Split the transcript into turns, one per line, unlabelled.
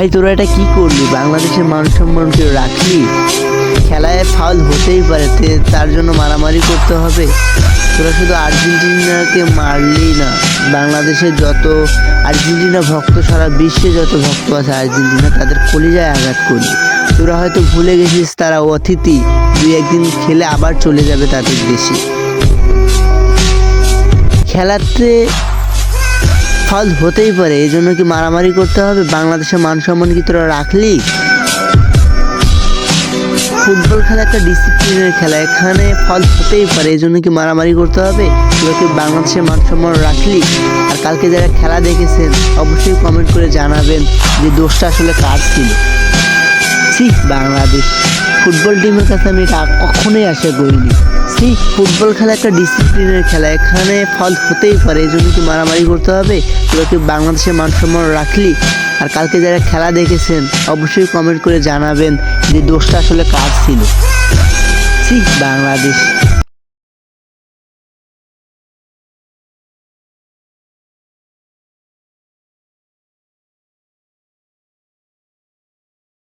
ভাই, তোরা এটা কি করলি? বাংলাদেশের মান সম্মানকে রাখলি? খেলায় ফাউল হতেই পারে তার জন্য মারামারি করতে হবে। তোরা শুধু আর্জেন্টিনাকে মারলি না, বাংলাদেশের যত আর্জেন্টিনা ভক্ত, সারা বিশ্বে যত ভক্ত আছে আর্জেন্টিনা, তাদের কলিজায় আঘাত করলি। তোরা হয়তো ভুলে গেছিস, তারা অতিথি। দুই একদিন খেলে আবার চলে যাবে তাদের দেশে। খেলাতে ফল হতেই পারে এই জন্য কি মারামারি করতে হবে? বাংলাদেশের মান সম্মান কি তোরা রাখলি? ফুটবল খেলা একটা ডিসিপ্লিনের খেলা, এখানে ফল হতেই পারে এই জন্য কি মারামারি করতে হবে? কি বাংলাদেশের মান সম্মান রাখলি? আর কালকে যারা খেলা দেখেছেন, অবশ্যই কমেন্ট করে জানাবেন যে দোষটা আসলে কার ছিল। সি বাংলাদেশ ফুটবল টিমের কাছে আমি এটা কখনোই আশা করিনি। সি ফুটবল খেলা একটা ডিসিপ্লিনের খেলা। এখানে ফল হতেই পারে, এই জন্য কি মারামারি করতে হবে? তোরা কি বাংলাদেশের মানসম্মান রাখলি? আর কালকে যারা খেলা দেখেছেন, অবশ্যই কমেন্ট করে জানাবেন যে দোষটা আসলে কার ছিল? ঠিক বাংলাদেশ।